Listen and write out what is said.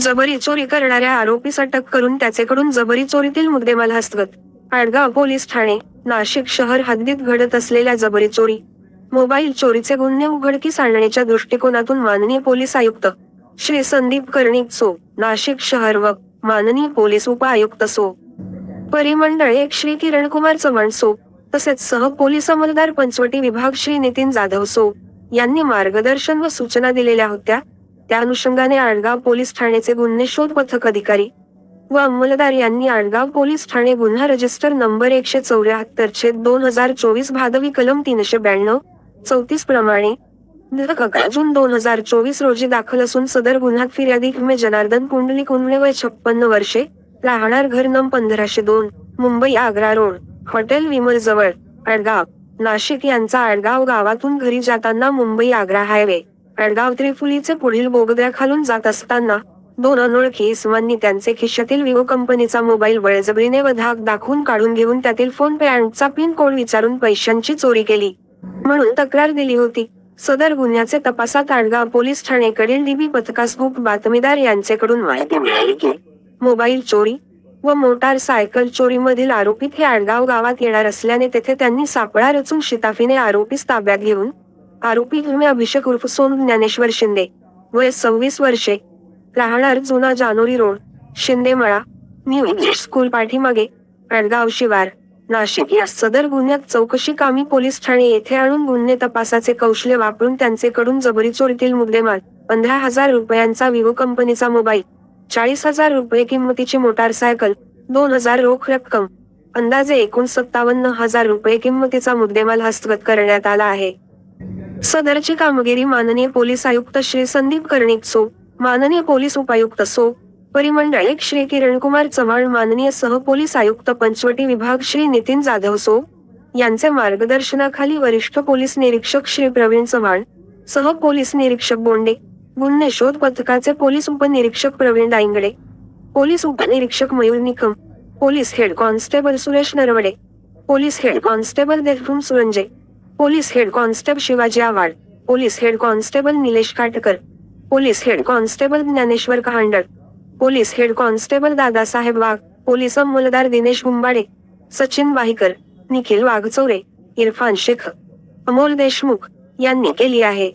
जबरी चोरी करणाऱ्या आरोपीस अटक करून त्याचेकडून जबरी चोरीतील मुद्देमाल हस्तगत आडगाव पोलीस ठाणे नाशिक शहर हद्दीत घडत असलेल्या जबरी चोरी. मोबाईल चोरीचे गुन्हे उघडकीस आणण्याच्या दृष्टिकोनातून माननीय पोलीस आयुक्त श्री संदीप कर्णिक सो नाशिक शहर व माननीय पोलीस उपआयुक्त सो. परिमंडळ एक श्री किरण कुमार चव्हाण सो तसेच सह पोलीस अंमलदार पंचवटी विभाग श्री नितीन जाधव सो यांनी मार्गदर्शन व सूचना दिलेल्या होत्या. त्या अनुषंगाने आडगाव पोलीस ठाण्याचे गुन्हे शोध पथक अधिकारी व अंमलदार यांनी आडगाव पोलीस ठाणे गुन्हा रजिस्टर नंबर एकशे चौऱ्याहत्तर छेद दोन हजार चोवीस भादवी कलम तीनशे ब्याण्णव चौतीस प्रमाणे जून दोन हजार चोवीस रोजी दाखल असून सदर गुन्ह्यात फिर्यादी मे जनार्दन कुंडली कुंडले वय छप्पन्न वर्षे राहणार घर नम पंधराशे दोन मुंबई आग्रा रोड हॉटेल विमल जवळ अडगाव नाशिक यांचा आडगाव गावातून घरी जाताना मुंबई आग्रा हायवे अडगाव त्रिफुलीचे पुढील बोगद्या खालून जात असताना दोन अनोळखी इसमांनी त्यांचे खिशातील विवो कंपनीचा मोबाईल बळजबरीने व धाक दाखवून काढून घेऊन त्यातील फोन पे अँडचा पिन कोड विचारून पैशांची चोरी केली. म्हणून तक्रार दिली होती. सदर गुन्ह्याचे तपासात आडगाव पोलीस ठाणेकडील डीबी पथकास गुप बातमीदार यांचेकडून माहिती मिळाली की मोबाईल चोरी व मोटार सायकल चोरीमधील आरोपीत हे आडगाव गावात येणार असल्याने तेथे त्यांनी सापळा रचून शिताफीने आरोपीस ताब्यात घेऊन आरोपी हिरमे अभिषेक उर्फ सोन ज्ञानेश्वर शिंदे वय सव्वीस वर्षे राहणार जुना Janori road Shindemala New English School पाठीमागे आडगाव शिवार नाशिक या सदर गुन्ह्यात चौकशी कामी पोलीस ठाणे येथे आणून गुन्हे तपासाचे कौशल्य वापरून त्यांचेकडून जबरी चोरीतील मुद्देमाल पंधरा हजार रुपयांचा विवो कंपनीचा मोबाईल चाळीस हजार रुपये किंमतीची मोटारसायकल दोन हजार रोख रक्कम अंदाजे एकूण सत्तावन्न हजार रुपये किंमतीचा मुद्देमाल हस्तगत करण्यात आला आहे. सदरची कामगिरी माननीय पोलीस आयुक्त श्री संदीप कर्णिक सो माननीय पोलीस उपायुक्त सो परिमंडळ एक श्री किरणकुमार चव्हाण माननीय सह पोलीस आयुक्त पंचवटी विभाग श्री नितीन जाधव सो यांचे मार्गदर्शनाखाली वरिष्ठ पोलीस निरीक्षक श्री प्रवीण चव्हाण सह पोलीस निरीक्षक बोंडे गुन्हे शोध पथकाचे पोलीस उपनिरीक्षक प्रवीण डाईंगडे पोलीस उपनिरीक्षक Mayur Nikam police head constable Suresh Narwade police head constable Deshbhum Suranje police head constable Shivaji Awhad police head constable Nilesh Katkar police head constable Dnyaneshwar Kahandal police head constable Dadasaheb Wagh police अंमलदार Dinesh Gumbade Sachin Wahikar Nikhil Waghchaure Irfan Shaikh Amol Deshmukh यांनी केली आहे.